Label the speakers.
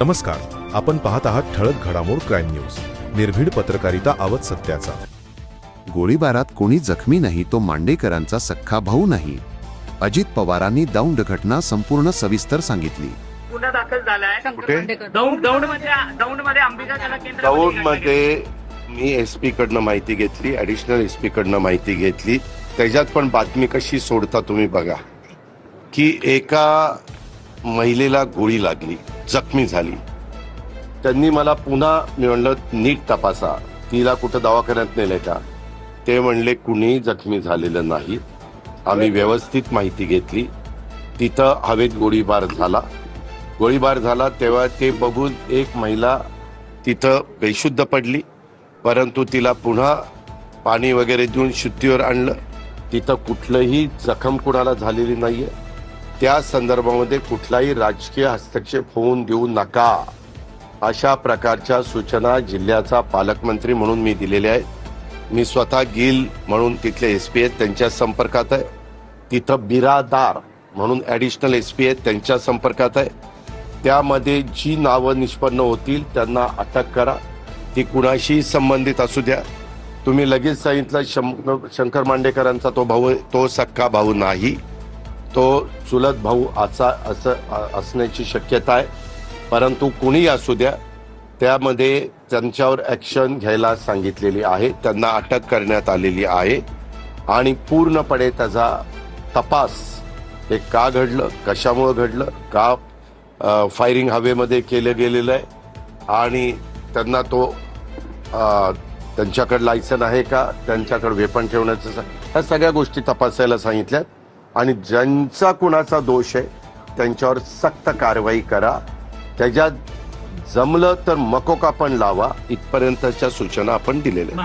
Speaker 1: नमस्कार. आपण पाहत आहात ठळक घडामोड क्राईम न्यूज. निर्भीड पत्रकारिता आवत सत्याचा.
Speaker 2: गोळीबारात कोणी जखमी नाही तो मांडेकरांचा सख्खा भाऊ नाही. अजित पवारांनी दौंड घटना संपूर्ण सविस्तर सांगितली.
Speaker 3: गुन्हा दाखल झालाय.
Speaker 4: कुठे?
Speaker 3: दौंड दौंडमध्ये दौंडमध्ये अंबिका कला केंद्र
Speaker 4: दौंडमध्ये मी एस पी कडनं माहिती घेतली ऍडिशनल एस पी कडनं माहिती घेतली. त्याच्यात पण बातमी कशी सोडता तुम्ही बघा. की एका महिलेला गोळी लागली. जखमी झाली. त्यांनी मला पुन्हा मी म्हणलं नीट तपासा. तिला कुठं दवाखान्यात नेलंय का? ते म्हणले कुणी जखमी झालेलं नाही. आम्ही व्यवस्थित माहिती घेतली. तिथं हवेत गोळीबार झाला. गोळीबार झाला तेव्हा ते बघून एक महिला तिथं बेशुद्ध पडली. परंतु तिला पुन्हा पाणी वगैरे देऊन शुद्धीवर आणलं. तिथं कुठलंही जखम कुणाला झालेली नाहीये. त्या संदर्भामध्ये कुठलाही राजकीय हस्तक्षेप होऊन देऊ नका. अशा प्रकारच्या सूचना जिल्ह्याचा पालकमंत्री म्हणून मी दिलेल्या आहेत. मी स्वतः गिल म्हणून तिथले एस पी आहेत त्यांच्या संपर्कात आहे. तिथं बिरादार म्हणून ॲडिशनल एस पी आहेत त्यांच्या संपर्कात आहे. त्यामध्ये जी नावं निष्पन्न होतील त्यांना अटक करा. ती कुणाशी संबंधित असू द्या. तुम्ही लगेच सांगितलं शं- शंकर मांडेकरांचा तो भाऊ तो सक्का भाऊ नाही. तो चुलत भाऊ असा असं असण्याची शक्यता आहे. परंतु कुणी असू द्या त्यामध्ये त्यांच्यावर ॲक्शन घ्यायला सांगितलेली आहे. त्यांना अटक करण्यात आलेली आहे. आणि पूर्णपणे त्याचा तपास हे का घडलं कशामुळं घडलं का फायरिंग हवेमध्ये केलं गेलेलं आहे. आणि त्यांना तो त्यांच्याकडे लायसन आहे का त्यांच्याकडे वेपन ठेवण्याचं ह्या सगळ्या गोष्टी तपासायला सांगितल्यात. आणि ज्यांचा कुणाचा दोष आहे त्यांच्यावर सक्त कारवाई करा. त्याच्यात जमलं तर मकोका पण लावा. इथपर्यंतच्या सूचना आपण दिलेल्या